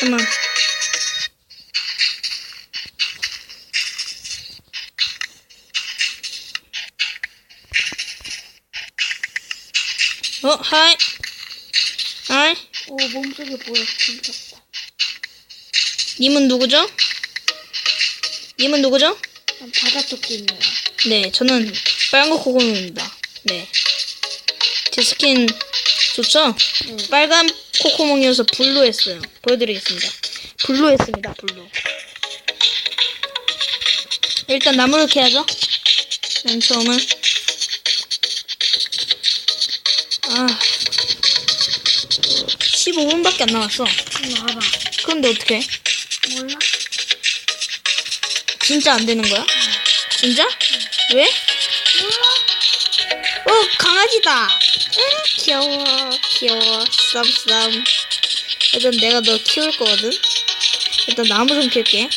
잠깐만. 어, 하이. 하이. 오 몸속에 보여. 무섭다. 님은 누구죠? 님은 누구죠? 난 바다 토끼입니다. 네, 저는 빨간 코코몽입니다. 네. 제 스킨 좋죠? 응. 빨간 코코몽이어서 블루 했어요. 보여드리겠습니다. 블루 했습니다, 블루. 일단 나무를 캐야죠. 맨 처음은. 아. 15분밖에 안 남았어. 응 알아. 그런데 어떻게? 몰라? 진짜 안 되는 거야? 진짜? 왜? 어 강아지다. 응, 귀여워 귀여워 쌈쌈. 일단 내가 너 키울 거거든. 일단 나무 좀 킬게.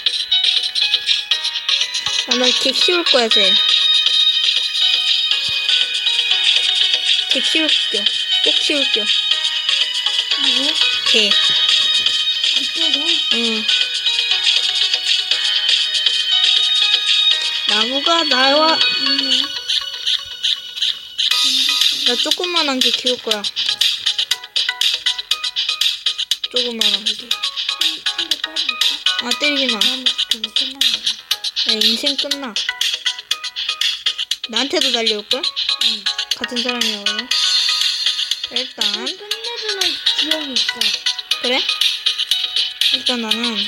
아, 나걔 키울 거야 쟤. 걔 키울게요. 꼭 키울게요. 누구? 걔. 이쪽에? 응. 나무가 나와. 있네. 나 조그만한 개 키울 거야. 조그만한 개. 아 때리지 마. 야, 인생 끝나. 나한테도 달려올 걸? 응. 같은 사람이라고. 일단 끝내주는 기억이 있어. 그래? 일단 나는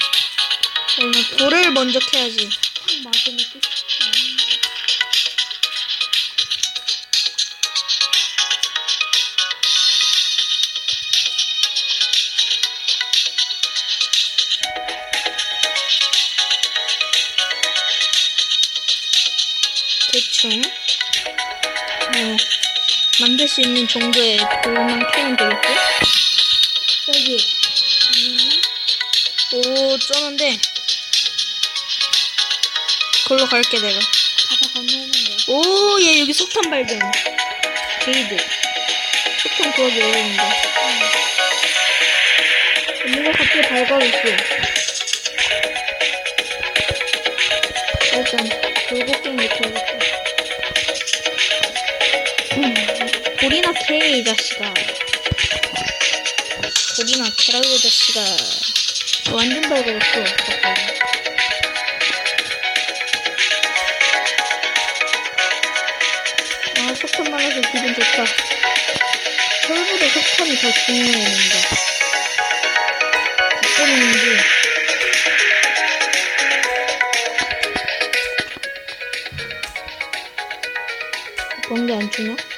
오늘 돌을 먼저 캐야지. 탁 막으면 끝. 음. 대충 뭐 만들 수 있는 정도의 돌만 캐면 되겠고. 여기. 아니면? 오 쩌는데 걸로 갈게 내가. 바다 건너면 돼. 오, 얘 여기 석탄 발견. 게이드. 석탄 구하기 어려운데. 뭔가 갑자기 밝아졌어. 일단, 돌고갱이 켜야 캐, 이 자식아. 돌이나 캐라고, 이 자식아. 완전 갑자기. 아, 석탄 많아서 기분 좋다. 철보다 석탄이 더 뭔가. 때문인지. 번개 안 주나?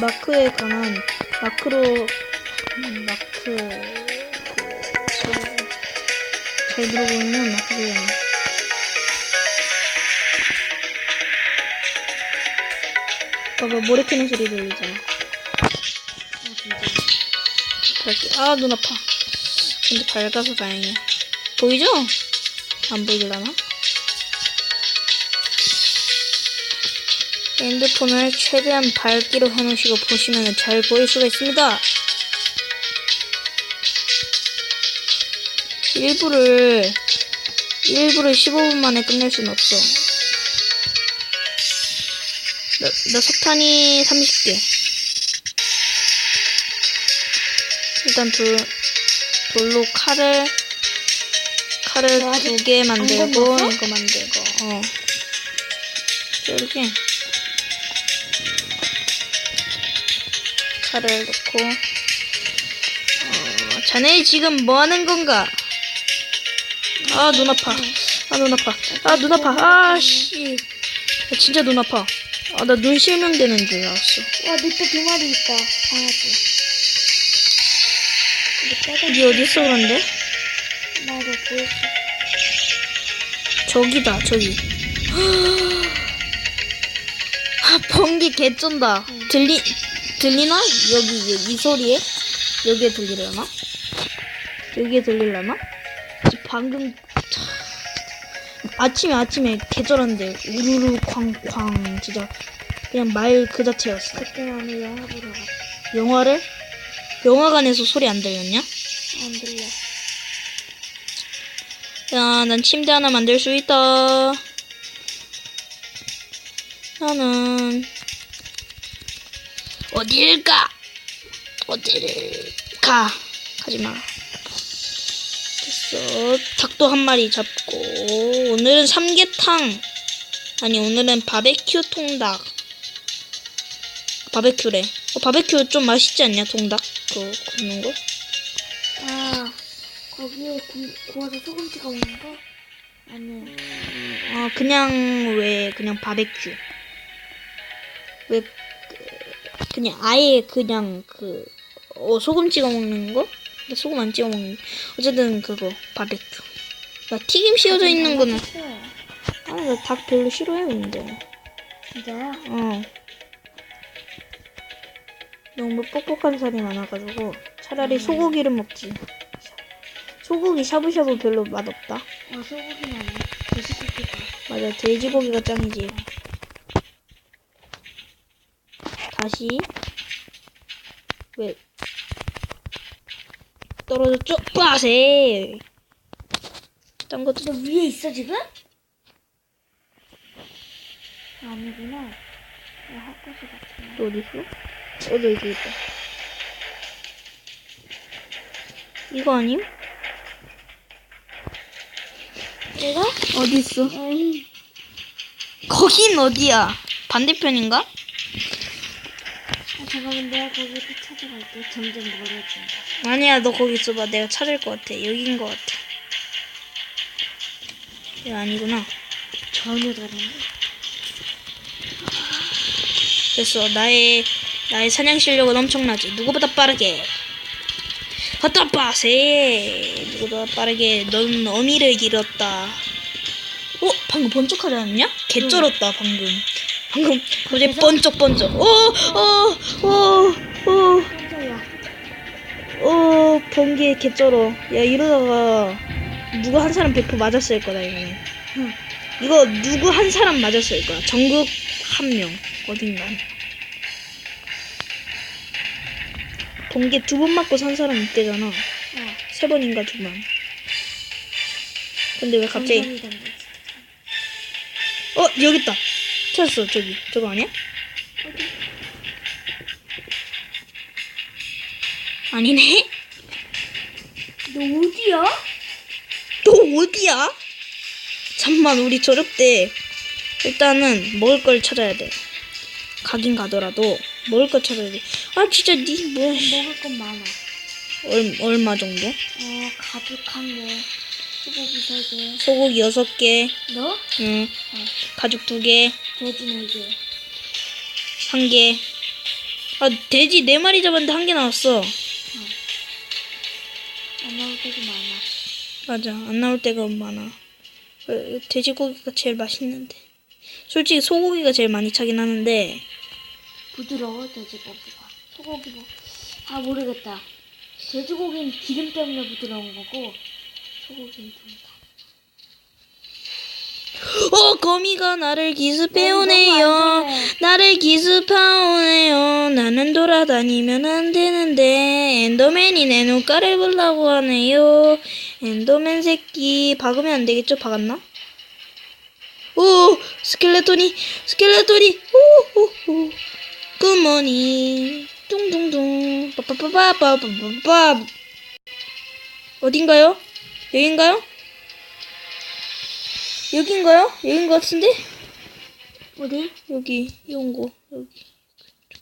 마크에 관한 마크로 음, 마크 그잘 들어보면 마크에 봐봐 모래 캐는 소리 들리잖아. 밝게 아눈 아파. 근데 밝아서 다행이야. 보이죠? 안 보이려나? 핸드폰을 최대한 밝기로 해놓으시고 보시면 잘 보일 수가 있습니다. 일부를 일부를 15분 만에 끝낼 수는 없어. 나, 나 석탄이 30개. 일단 돌 돌로 칼을 칼을 너 아직 두개안 만들고? 이거 만들고 어. 이렇게 칼을 넣고 어, 자네 지금 뭐 하는 건가? 아 눈 아파. 아 눈 아파. 아 눈 아파. 아씨. 진짜 눈 아파. 아 나 눈 실명되는 줄 알았어. 와 밑에 두 마리 있다. 강아지. 니 어디 있어 그런데? 나도 보였어. 저기다 저기. 아 번개 개쩐다. 응. 들리 들리나? 여기 이, 이 소리에 여기에 들리려나? 여기에 들리려나? 방금 차, 아침에 아침에 개쩔었는데 우르르 쾅쾅 진짜 그냥 말 그 자체였어. 그때 나는 영화 보러 갔다. 영화를 영화관에서 소리 안 들렸냐? 안 들려. 야, 난 침대 하나 만들 수 있다. 나는 어딜 가? 어딜 가? 가지 마. 됐어. 닭도 한 마리 잡고 오늘은 삼계탕 아니 오늘은 바베큐 통닭. 바베큐래. 어, 바베큐 좀 맛있지 않냐 통닭? 그 굽는 거? 아, 거기에 구, 구워서 소금 찍어 먹는 거? 아니, 어 그냥 왜 그냥 바베큐 왜 그, 그냥 아예 그냥 그 어, 소금 찍어 먹는 거? 나 소금 안 찍어 먹는 거. 어쨌든 그거 바베큐 나 튀김 씌워져 있는 거는 아니 나닭 별로 싫어해 근데 진짜야? 어 너무 뻑뻑한 살이 많아가지고 차라리 소고기를 먹지 소고기 샤브샤브 별로 맛없다 어, 소고기는 아니. 돼지고기가. 맞아, 돼지고기가 짱이지. 다시 왜 떨어졌죠? 빠세. 딴 것도 너 위에 있어, 지금? 아니구나. 야, 핫도그 같은 또 어디 있어? 어디 여기 있다. 이거 아님? 내가? 어디 있어? 거긴 어디야? 반대편인가? 아, 잠깐만, 내가 거기 또 찾아갈게. 점점 멀어진다. 아니야, 너 거기 있어봐. 내가 찾을 것 같아. 여긴 것 같아. 이거 아니구나. 전혀 다른데? 됐어. 나의 나의 사냥 실력은 엄청나지. 누구보다 빠르게. 헛다 빠 세. 누구보다 빠르게. 넌 어미를 잃었다. 어? 방금 번쩍하지 않았냐? 개 쩔었다 방금. 방금 어제 번쩍번쩍. 어, 어, 어, 어, 깜짝이야. 어, 번개 개 쩔어. 야 이러다가 누구 한 사람 100% 맞았을 거다 이거는. 응. 이거 누구 한 사람 맞았을 거야. 전국 한 명 어딘가. 번개 두 번 맞고 산 사람 있대잖아. 어, 세 번인가 두 번. 근데 왜 갑자기. 어 여기 있다. 찾았어 저기 저거 아니야? 아니네. 너 어디야? 너 어디야? 잠만 우리 저녁 때 일단은 먹을 걸 찾아야 돼. 가긴 가더라도 먹을 걸 찾아야 돼. 아 진짜 니 뭐야? 씨. 먹을 건 많아. 얼, 얼마 정도? 어, 가득한 게. 소고기 세 개. 소고기 여섯 개, 너? 응, 어, 가죽 두 개, 돼지 네 개. 한 개. 아 돼지 네 마리 잡았는데 한 개 나왔어. 안 나올 때도 많아. 맞아, 안 나올 때가 많아. 어, 돼지고기가 제일 맛있는데. 솔직히 소고기가 제일 많이 차긴 하는데 부드러워, 돼지고기가. 소고기 뭐. 아, 모르겠다. 돼지고기는 기름 때문에 부드러운 거고, 소고기는 좀 다. 어 거미가 나를 기습해오네요. 돼. 나를 기습하오네요. 나는 돌아다니면 안 되는데 엔더맨이 내 눈가를 보려고 하네요. 엔더맨 새끼 박으면 안 되겠죠? 박았나? 오 스켈레톤이 스켈레톤이 오오오 굿모닝 뚱뚱뚱 빠빠빠빠빠빠빠 어딘가요? 여긴가요? 여긴가요? 여긴 것 같은데? 어디? 여기 이온고 여기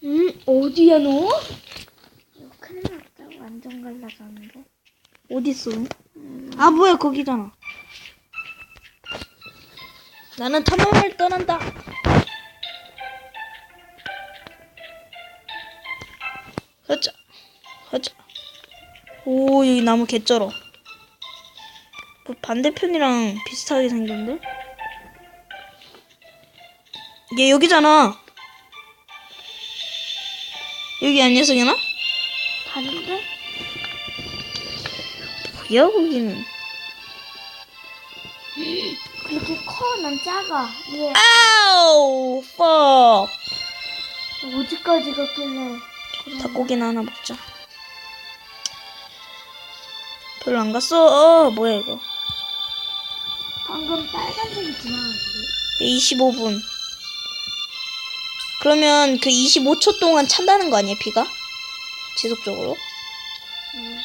응? 어디야, 너? 이거 큰일 났다. 완전 갈라졌는데. 어딨어? 아 뭐야 거기잖아 나는 탐험을 떠난다 하자 하자 오 여기 나무 개쩔어 뭐 반대편이랑 비슷하게 생겼는데? 얘 여기잖아 여기 아니야 성현아? 다른데? 뭐야 거기는 그렇게 커? 난 작아. 얘 아우, 퍽. 어디까지 갔길래? 닭고기나 하나 먹자. 별로 안 갔어. 어, 뭐야 이거. 방금 빨간색이 지나갔는데. 25분. 그러면 그 25초 동안 찬다는 거 아니야, 비가? 지속적으로? 응.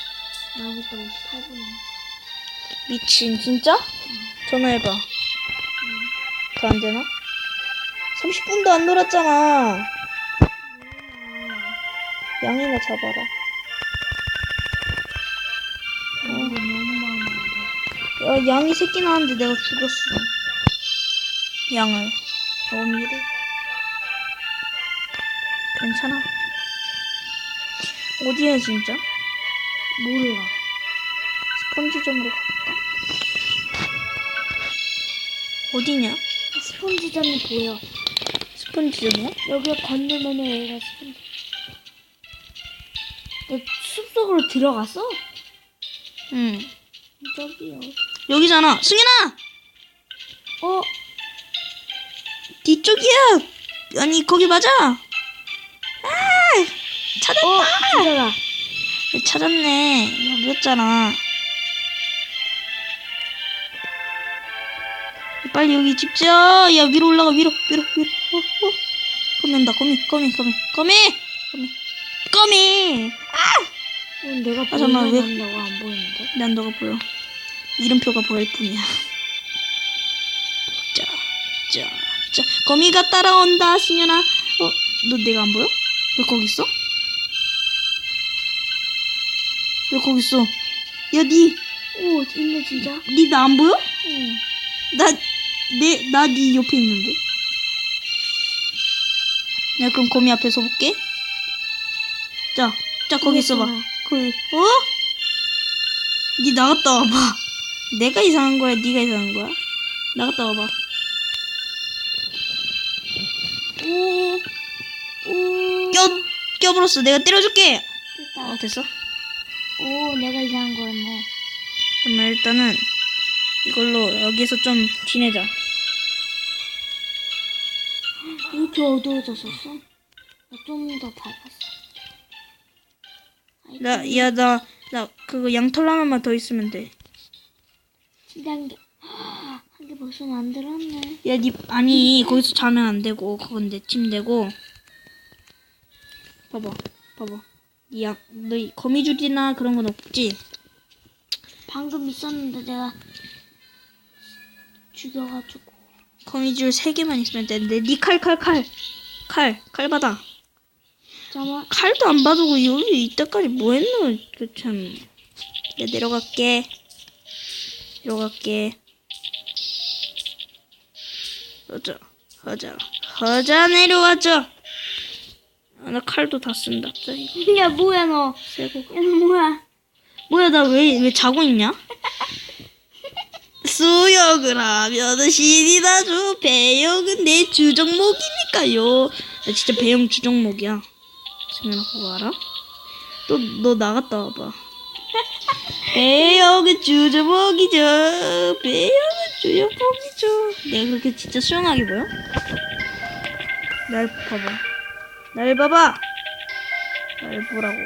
난 이따 58분이야. 미친, 진짜? 전화해봐. 더 안 되나? 30분도 안 놀았잖아. 양이나 잡아라. 야, 양이 새끼 나왔는데 내가 죽였어. 양을. 어미를. 괜찮아. 어디야, 진짜? 몰라. 스펀지점으로 가볼까? 어디냐? 스폰지점이 보여. 스펀지점이야? 여기 건너면 여기가 스폰지. 너 숲속으로 들어갔어? 응. 저기요. 여기잖아. 승현아! 어? 뒤쪽이야! 아니, 거기 맞아! 아! 찾았다! 어? 찾았네. 여기였잖아. 빨리 여기 집자. 야, 위로 올라가, 위로, 위로, 위로. 어, 어. 거미, 거미, 거미, 거미! 거미, 거미! 어, 내가 아, 잠깐만, 왜- 보이면 안 보이는데? 난 너가 보여. 이름표가 보일 뿐이야. 자, 자, 자. 거미가 따라온다, 승현아. 어, 너 내가 안 보여? 왜 거기 있어? 왜 거기 있어? 야, 니, 오, 있네 진짜. 니 나 안 보여? 어. 나, 내, 나 니 옆에 있는데. 내가 그럼 거미 앞에 서볼게. 자, 자, 거기 있어봐. 거기, 어? 니 나갔다 와봐. 내가 이상한 거야? 니가 이상한 거야? 나갔다 와봐. 오, 오. 껴, 껴버렸어. 내가 때려줄게. 됐다. 어, 됐어? 오, 내가 이상한 거였네. 그러면 일단은 이걸로 여기서 좀 지내자. 이렇게 어두워졌었어? 좀 더 밝았어. 나, 야, 나, 나 그거 양털 하나만 더 있으면 돼. 침대 한 개. 한개 벌써 만들었네. 야, 니, 아니, 거기서 자면 안 되고, 그건 내 침대고. 봐봐, 봐봐. 니 약, 너이 거미줄이나 그런 건 없지? 방금 있었는데 내가 죽여가지고. 거미줄 세 개만 있으면 되는데, 니 칼, 칼, 칼. 칼, 칼 받아. 잠깐만. 칼도 안 받고 여기 이때까지 뭐 했노? 그 참. 내가 내려갈게. 내려갈게. 허자, 허자, 허자 내려와줘. 아, 나 칼도 다 쓴다. 야, 뭐야, 너. 세고. 야, 너 뭐야. 뭐야, 나 왜, 왜 자고 있냐? 수영을 하면 신이 나죠. 배영은 내 주종목이니까요. 나 진짜 배영 주종목이야. 승현아, 그거 알아? 또, 너 나갔다 와봐. 배영은 주종목이죠. 배영은 주종목이죠. 내가 그렇게 진짜 수영하게 보여? 날 봐봐. 날 봐봐. 날 보라고.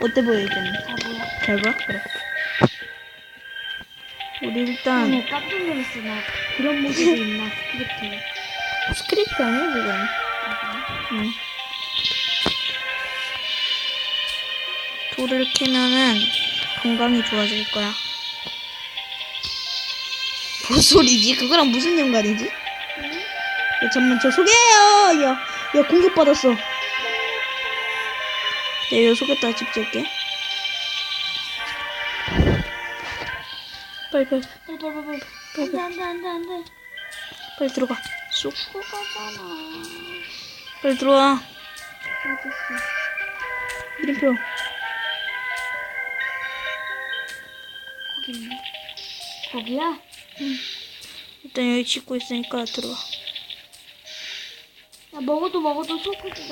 어때 보여, 이제는? 아, 뭐야. 잘 봐? 그래. 우리 일단 오늘 깜짝 놀랐어, 나. 그런 모습이 있나, 스크립트에. 스크립트 아니야 그건? 응. 돌을 캐면은 건강이 좋아질 거야. 뭔 소리지? 그거랑 무슨 연관이지? 야, 잠만 저 소개해요. 야, 야 공격 받았어. 내가 여기 속였다 집 지을게. 빨리 빨리 빨리, 빨리, 빨리. 안 돼, 안 돼, 안 돼, 안 돼. 빨리 들어가. 쏙 그거 가잖아. 빨리 들어와. 어딨어. 이름표. 거기 있네. 거기야? 일단 여기 짓고 있으니까 들어와. 야, 먹어도 먹어도 소고기가